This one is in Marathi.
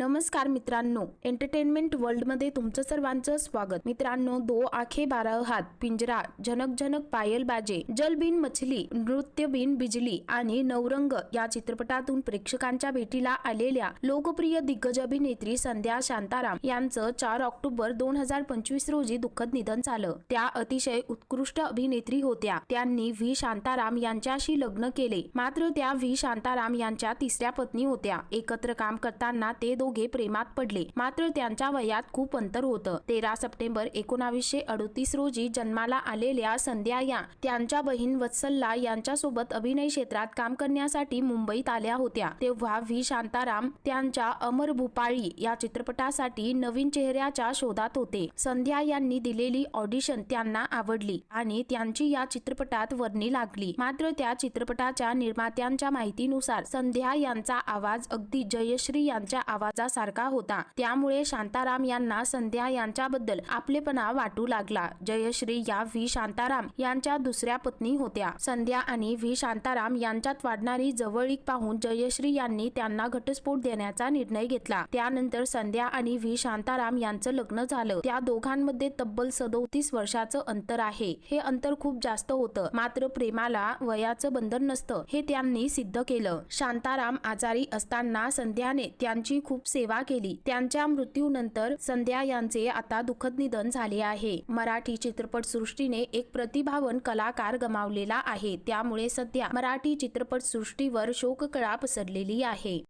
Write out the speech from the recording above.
नमस्कार मित्रांनो एंटरटेनमेंट वर्ल्डमध्ये तुमचं सर्वांचं स्वागत. मित्रांनो दो आखे बारा हात पिंजरा झनक झनक पायल बाजे जलबिन मछली नृत्य बिन बिजली आणि नवरंग या चित्रपटातून प्रेक्षकांच्या भेटीला आलेल्या लोकप्रिय दिग्गज अभिनेत्री संध्या शांताराम यांचं चार ऑक्टोबर दोन हजार पंचवीस रोजी दुःखद निधन झालं. त्या अतिशय उत्कृष्ट अभिनेत्री होत्या. त्यांनी व्ही. शांताराम यांच्याशी लग्न केले. मात्र त्या व्ही. शांताराम यांच्या तिसऱ्या पत्नी होत्या. एकत्र काम करताना ते दोघे प्रेमात पडले. मात्र त्यांच्या वयात खूप अंतर होतं. तेरा सप्टेंबर एकोणावीसशे अडतीस रोजी जन्माला आलेल्या संध्या या त्यांच्या बहीण वत्सल्ला यांच्यासोबत अभिनय क्षेत्रात काम करण्यासाठी मुंबईत आल्या होत्या. तेव्हा व्ही. शांताराम त्यांच्या अमर भूपाळी या चित्रपटासाठी नवीन चेहऱ्याच्या शोधात होते. संध्या यांनी दिलेली ऑडिशन त्यांना आवडली आणि त्यांची या चित्रपटात वर्णी लागली. मात्र त्या चित्रपटाच्या निर्मात्यांच्या माहितीनुसार संध्या यांचा आवाज अगदी जयश्री यांच्या आवाज सारखा होता. त्यामुळे शांताराम यांना संध्या यांच्याबद्दल आपलेपणा वाटू लागला. जयश्री या व्ही. शांताराम यांच्या दुसऱ्या पत्नी होत्या. संध्या आणि व्ही. शांताराम यांच्यात वाढणारी जवळीक पाहून जयश्री यांनी त्यांना घटस्फोट देण्याचा निर्णय घेतला. त्यानंतर संध्या आणि व्ही. शांताराम यांचं लग्न झालं. त्या दोघांमध्ये तब्बल सदोतीस वर्षाचं अंतर आहे. हे अंतर खूप जास्त होतं. मात्र प्रेमाला वयाचं बंधन नसतं हे त्यांनी सिद्ध केलं. शांताराम आजारी असताना संध्याने त्यांची खूप सेवा केली. त्यांच्या मृत्यूनंतर संध्या यांचे आता दुःखद निधन झाले आहे. मराठी चित्रपट सृष्टीने एक प्रतिभावन कलाकार गमावलेला आहे. त्यामुळे सध्या मराठी चित्रपट सृष्टीवर शोककळा पसरलेली आहे.